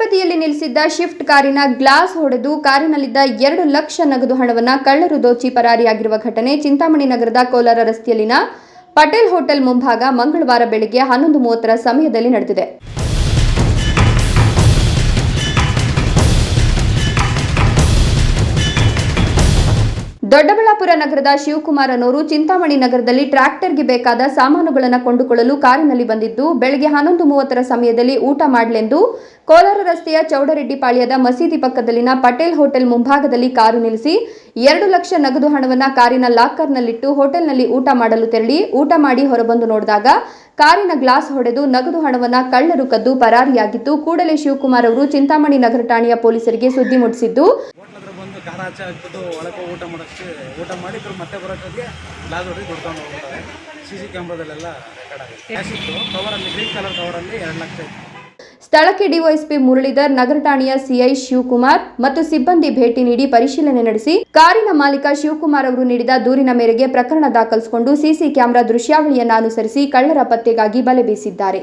ಬದಿಯಲ್ಲಿ ನಿಲ್ಲಿಸಿದ್ದ ಶಿಫ್ಟ್ ಕಾರಿನ ಗ್ಲಾಸ್ ಹೊಡೆದು ಕಾರಿನಲ್ಲಿದ್ದ ಎರಡು ಲಕ್ಷ ನಗದು ಹಣವನ್ನು ಕಳ್ಳರು ದೋಚಿ ಪರಾರಿಯಾಗಿರುವ ಘಟನೆ ಚಿಂತಾಮಣಿ ನಗರದ ಕೋಲಾರ ರಸ್ತೆಯಲ್ಲಿನ ಪಟೇಲ್ ಹೋಟೆಲ್ ಮುಂಭಾಗ ಮಂಗಳವಾರ ಬೆಳಗ್ಗೆ ಹನ್ನೊಂದು ಮೂವತ್ತರ ಸಮಯದಲ್ಲಿ ನಡೆದಿದೆ. ದೊಡ್ಡಬಳ್ಳಾಪುರ ನಗರದ ಶಿವಕುಮಾರ್ ಅನ್ನೋರು ಚಿಂತಾಮಣಿ ನಗರದಲ್ಲಿ ಟ್ರ್ಯಾಕ್ಟರ್ಗೆ ಬೇಕಾದ ಸಾಮಾನುಗಳನ್ನು ಕೊಂಡುಕೊಳ್ಳಲು ಕಾರಿನಲ್ಲಿ ಬಂದಿದ್ದು, ಬೆಳಗ್ಗೆ ಹನ್ನೊಂದು ಮೂವತ್ತರ ಸಮಯದಲ್ಲಿ ಊಟ ಮಾಡಲೆಂದು ಕೋಲಾರ ರಸ್ತೆಯ ಚೌಡರೆಡ್ಡಿ ಪಾಳ್ಯದ ಮಸೀದಿ ಪಕ್ಕದಲ್ಲಿನ ಪಟೇಲ್ ಹೋಟೆಲ್ ಮುಂಭಾಗದಲ್ಲಿ ಕಾರು ನಿಲ್ಲಿಸಿ, ಎರಡು ಲಕ್ಷ ನಗದು ಹಣವನ್ನು ಕಾರಿನ ಲಾಕರ್ನಲ್ಲಿಟ್ಟು ಹೋಟೆಲ್ನಲ್ಲಿ ಊಟ ಮಾಡಲು ತೆರಳಿ, ಊಟ ಮಾಡಿ ಹೊರಬಂದು ನೋಡಿದಾಗ ಕಾರಿನ ಗ್ಲಾಸ್ ಹೊಡೆದು ನಗದು ಹಣವನ್ನು ಕಳ್ಳರು ಕದ್ದು ಪರಾರಿಯಾಗಿದ್ದು, ಕೂಡಲೇ ಶಿವಕುಮಾರ್ ಅವರು ಚಿಂತಾಮಣಿ ನಗರ ಠಾಣೆಯ ಪೊಲೀಸರಿಗೆ ಸುದ್ದಿ ಮುಟ್ಟಿಸಿದ್ದು ಖಾರ ಹಚ್ಚ ಹಾಕ್ಬಿಟ್ಟು ಒಳಗೆ ಊಟ ಮಾಡೋಕ್ಕೆ ಊಟ ಮಾಡಿ ಇದ್ರ ಮತ್ತೆ ಬರೋಕ್ಕೆ ಗ್ಲಾಸ್ ಹೊಡೆದು ದುಡ್ಕೊಂಡು ಹೋಗ್ತಾರೆ ಸಿ ಸಿ ಕ್ಯಾಮ್ರಾದಲ್ಲೆಲ್ಲ ರೆಕಾರ್ಡ್ ಆಗಿದೆ ಕ್ಯಾಶ್ ಇತ್ತು ಕವರಲ್ಲಿ ಗ್ರೀನ್ ಕಲರ್ ಕವರಲ್ಲಿ ಎರಡು ಲಕ್ಷ ಇತ್ತು. ಸ್ಥಳಕ್ಕೆ ಡಿವೈಎಸ್ಪಿ ಮುರಳೀಧರ್, ನಗರ ಠಾಣೆಯ ಸಿಐ ಶಿವಕುಮಾರ್ ಮತ್ತು ಸಿಬ್ಬಂದಿ ಭೇಟಿ ನೀಡಿ ಪರಿಶೀಲನೆ ನಡೆಸಿ ಕಾರಿನ ಮಾಲೀಕ ಶಿವಕುಮಾರ್ ಅವರು ನೀಡಿದ ದೂರಿನ ಮೇರೆಗೆ ಪ್ರಕರಣ ದಾಖಲಿಸಿಕೊಂಡು ಸಿಸಿ ಕ್ಯಾಮೆರಾ ದೃಶ್ಯಾವಳಿಯನ್ನು ಅನುಸರಿಸಿ ಕಳ್ಳರ ಪತ್ತೆಗಾಗಿ ಬಲೆ ಬೀಸಿದ್ದಾರೆ.